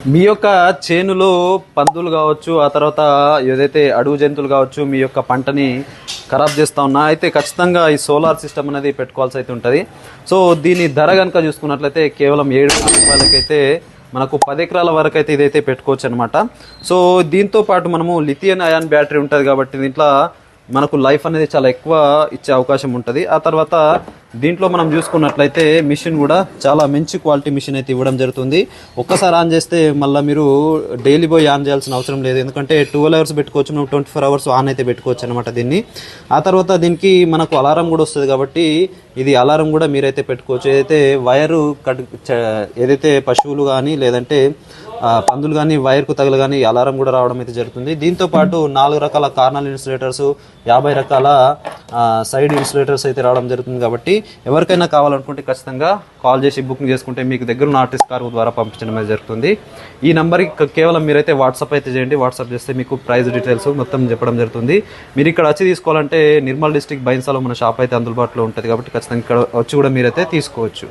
మీ యొక్క చేనులో పందులు కావచ్చు ఆ తర్వాత ఏదైతే అడవి జంతువులు కావచ్చు మీ యొక్క పంటని ఖరాబ్ చేస్తా ఉన్నా అయితే ఖచ్చితంగా ఈ సోలార్ సిస్టమ్ అనేది పెట్టుకోవాల్సి అయితే ఉంటుంది. సో దీని ధర కనుక చూసుకున్నట్లయితే కేవలం ఏడు వేల రూపాయలకైతే మనకు పది ఎకరాల వరకు అయితే ఇదైతే పెట్టుకోవచ్చు అనమాట సో దీంతో పాటు మనము లిథియన్ అయాన్ బ్యాటరీ ఉంటుంది కాబట్టి దీంట్లో మనకు లైఫ్ అనేది చాలా ఎక్కువ ఇచ్చే అవకాశం ఉంటుంది. ఆ తర్వాత దీంట్లో మనం చూసుకున్నట్లయితే మిషన్ కూడా చాలా మంచి క్వాలిటీ మిషన్ అయితే ఇవ్వడం జరుగుతుంది. ఒక్కసారి ఆన్ చేస్తే మళ్ళీ మీరు డైలీ పోయి ఆన్ చేయాల్సిన అవసరం లేదు. ఎందుకంటే ట్వెల్వ్ అవర్స్ పెట్టుకోవచ్చు నువ్వు ట్వంటీ ఫోర్ అవర్స్ ఆన్ అయితే పెట్టుకోవచ్చు అనమాట దీన్ని. ఆ తర్వాత దీనికి మనకు అలారం కూడా వస్తుంది కాబట్టి ఇది అలారం కూడా మీరైతే పెట్టుకోవచ్చు. ఏదైతే వైరు కట్ ఏదైతే పశువులు కానీ లేదంటే పందులు కానీ వైర్కు తగలు కానీ అలారం కూడా రావడం అయితే జరుగుతుంది. దీంతో పాటు నాలుగు రకాల కార్నల్ ఇన్సులేటర్స్ యాభై రకాల సైడ్ ఇన్సులేటర్స్ అయితే రావడం జరుగుతుంది కాబట్టి ఎవరికైనా కావాలనుకుంటే ఖచ్చితంగా కాల్ చేసి బుకింగ్ చేసుకుంటే మీకు దగ్గర ఉన్న ఆర్టిస్ట్ కార్ ద్వారా పంపించడం అయితే జరుగుతుంది. ఈ నెంబర్కి కేవలం మీరైతే వాట్సాప్ అయితే చేయండి. వాట్సాప్ చేస్తే మీకు ప్రైస్ డీటెయిల్స్ మొత్తం చెప్పడం జరుగుతుంది. మీరు ఇక్కడ వచ్చి తీసుకోవాలంటే నిర్మల్ డిస్టిక్ బైన్సాలో మన షాప్ అయితే అందుబాటులో ఉంటుంది కాబట్టి ఖచ్చితంగా ఇక్కడ వచ్చి కూడా మీరైతే తీసుకోవచ్చు.